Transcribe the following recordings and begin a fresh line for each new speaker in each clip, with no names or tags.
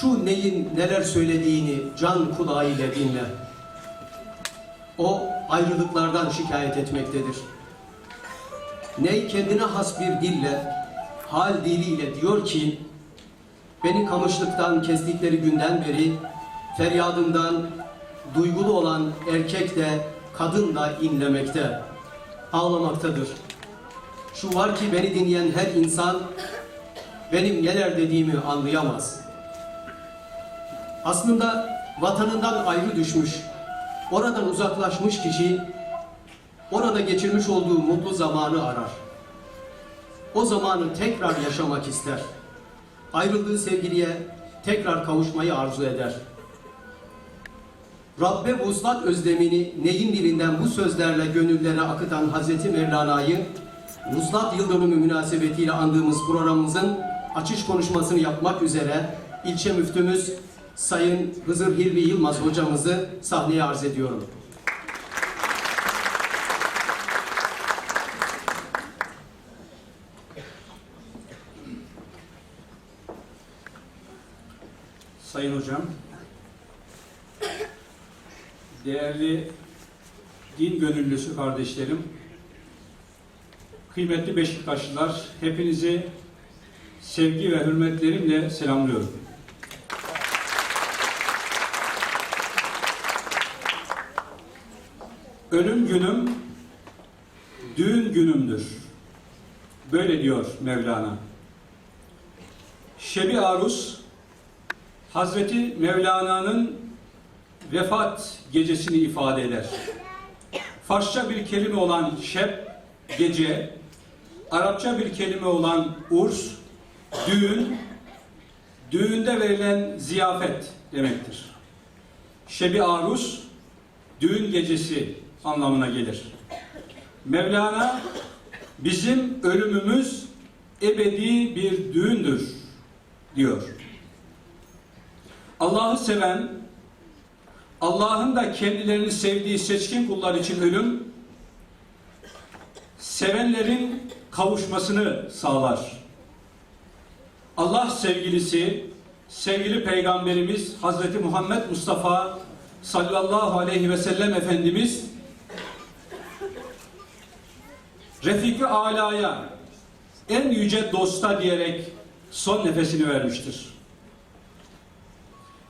şu neyin neler söylediğini can kulağıyla dinle. O ayrılıklardan şikayet etmektedir. Ney kendine has bir dille, hal diliyle diyor ki, beni kamışlıktan kestikleri günden beri feryadımdan duygulu olan erkek de kadın da inlemekte, ağlamaktadır. Şu var ki beni dinleyen her insan benim neler dediğimi anlayamaz. Aslında vatanından ayrı düşmüş, oradan uzaklaşmış kişi orada geçirmiş olduğu mutlu zamanı arar. O zamanı tekrar yaşamak ister. Ayrıldığı sevgiliye tekrar kavuşmayı arzu eder. Rabbe vuslat özlemini neyin dilinden bu sözlerle gönüllere akıtan Hazreti Mevlana'yı Vuslat Yıl münasebetiyle andığımız programımızın açış konuşmasını yapmak üzere ilçe müftümüz Sayın Hızır Hilmi Yılmaz hocamızı sahneye arz ediyorum.
Sayın Hocam, değerli din gönüllüsü kardeşlerim, kıymetli Beşiktaşlılar, hepinizi sevgi ve hürmetlerimle selamlıyorum. Ölüm günüm, düğün günümdür. Böyle diyor Mevlana. Şebi Arus, Hazreti Mevlana'nın vefat gecesini ifade eder. Farsça bir kelime olan şeb, gece, Arapça bir kelime olan urs, düğün, düğünde verilen ziyafet demektir. Şebi arus, düğün gecesi anlamına gelir. Mevlana, bizim ölümümüz ebedi bir düğündür diyor. Allah'ı seven, Allah'ın da kendilerini sevdiği seçkin kullar için ölüm, sevenlerin kavuşmasını sağlar. Allah sevgilisi, sevgili Peygamberimiz Hazreti Muhammed Mustafa sallallahu aleyhi ve sellem Efendimiz Refik-i Ala'ya en yüce dosta diyerek son nefesini vermiştir.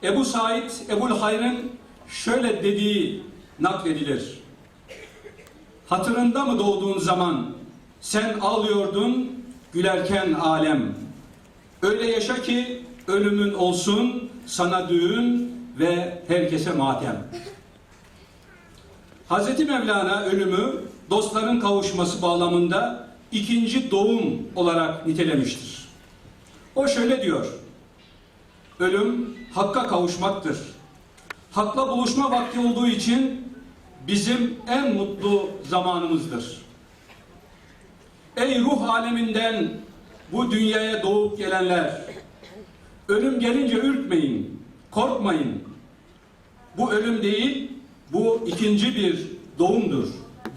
Ebu Said Ebul Hayr'ın şöyle dediği nakledilir. Hatırında mı doğduğun zaman sen ağlıyordun gülerken alem. Öyle yaşa ki ölümün olsun sana düğün ve herkese matem. Hazreti Mevlana ölümü dostların kavuşması bağlamında ikinci doğum olarak nitelemiştir. O şöyle diyor. Ölüm hakka kavuşmaktır. Hakla buluşma vakti olduğu için bizim en mutlu zamanımızdır. Ey ruh aleminden bu dünyaya doğup gelenler, ölüm gelince ürkmeyin, korkmayın. Bu ölüm değil, bu ikinci bir doğumdur.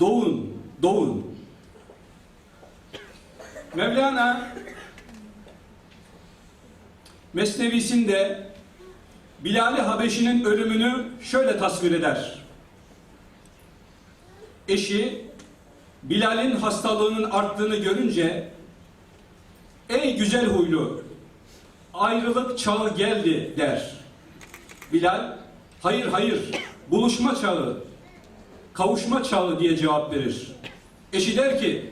Doğun, doğun. Mevlana Mesnevisinde Bilal-i Habeşi'nin ölümünü şöyle tasvir eder. Eşi Bilal'in hastalığının arttığını görünce ey güzel huylu ayrılık çağı geldi der. Bilal hayır hayır buluşma çağı kavuşma çağı diye cevap verir. Eşi der ki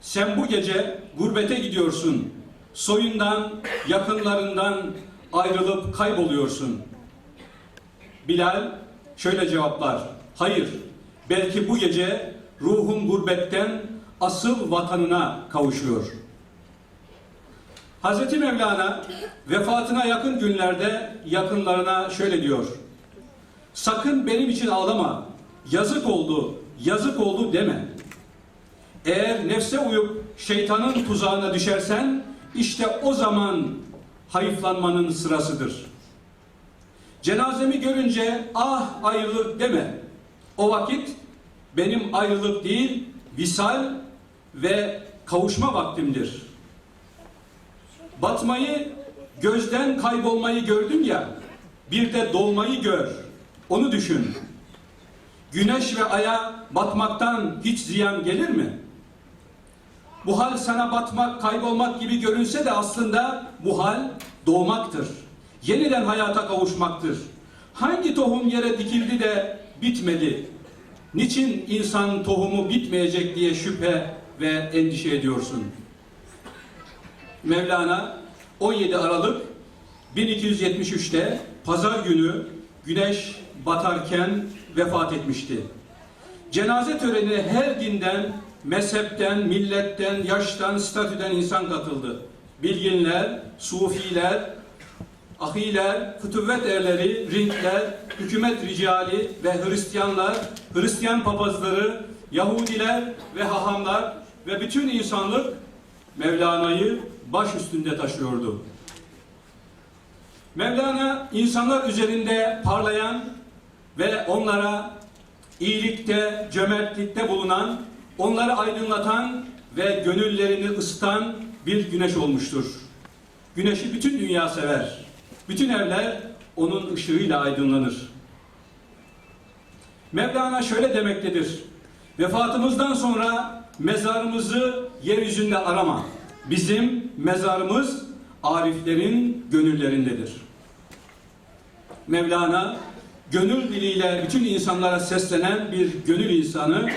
sen bu gece gurbete gidiyorsun. Soyundan, yakınlarından ayrılıp kayboluyorsun. Bilal şöyle cevaplar. Hayır, belki bu gece ruhum gurbetten asıl vatanına kavuşuyor. Hazreti Mevlana vefatına yakın günlerde yakınlarına şöyle diyor. Sakın benim için ağlama. Yazık oldu, yazık oldu deme. Eğer nefse uyup şeytanın tuzağına düşersen işte o zaman hayıflanmanın sırasıdır. Cenazemi görünce ah ayrılık deme. O vakit benim ayrılık değil visal ve kavuşma vaktimdir. Batmayı Gözden kaybolmayı gördün ya, bir de doğmayı gör. Onu düşün. Güneş ve aya batmaktan hiç ziyan gelir mi? Bu hal sana batmak, kaybolmak gibi görünse de aslında bu hal doğmaktır. Yeniden hayata kavuşmaktır. Hangi tohum yere dikildi de bitmedi? Niçin insan tohumu bitmeyecek diye şüphe ve endişe ediyorsun? Mevlana 17 Aralık 1273'te pazar günü güneş batarken vefat etmişti. Cenaze törenine her dinden, mezhepten, milletten, yaştan, statüden insan katıldı. Bilginler, sufiler, ahiler, fütüvvet erleri, ringler, hükümet ricali ve Hristiyanlar, Hristiyan papazları, Yahudiler ve hahamlar ve bütün insanlık Mevlana'yı baş üstünde taşıyordu. Mevlana insanlar üzerinde parlayan ve onlara iyilikte, cömertlikte bulunan, onları aydınlatan ve gönüllerini ısıtan bir güneş olmuştur. Güneşi bütün dünya sever. Bütün evler onun ışığıyla aydınlanır. Mevlana şöyle demektedir. Vefatımızdan sonra mezarımızı yeryüzünde arama. Bizim mezarımız ariflerin gönüllerindedir. Mevlana gönül diliyle bütün insanlara seslenen bir gönül insanı,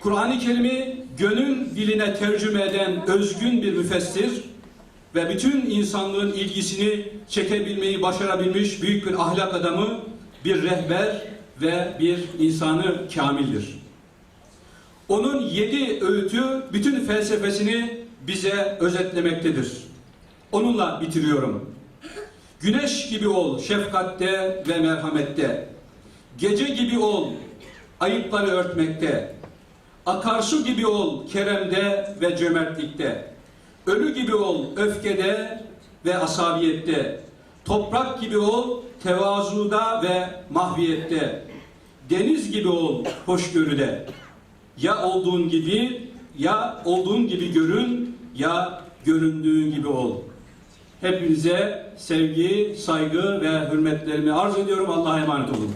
Kur'an-ı Kerim'i gönül diline tercüme eden özgün bir müfessir ve bütün insanlığın ilgisini çekebilmeyi başarabilmiş büyük bir ahlak adamı, bir rehber ve bir insanı kamildir. Onun yedi öğütü bütün felsefesini bize özetlemektedir. Onunla bitiriyorum. Güneş gibi ol şefkatte ve merhamette. Gece gibi ol ayıpları örtmekte. Akarsu gibi ol keremde ve cömertlikte. Ölü gibi ol öfkede ve asabiyette. Toprak gibi ol tevazuda ve mahviyette. Deniz gibi ol hoşgörüde. Ya olduğun gibi ya olduğun gibi görün ya göründüğün gibi ol. Hepinize sevgi, saygı ve hürmetlerimi arz ediyorum. Allah'a emanet olun.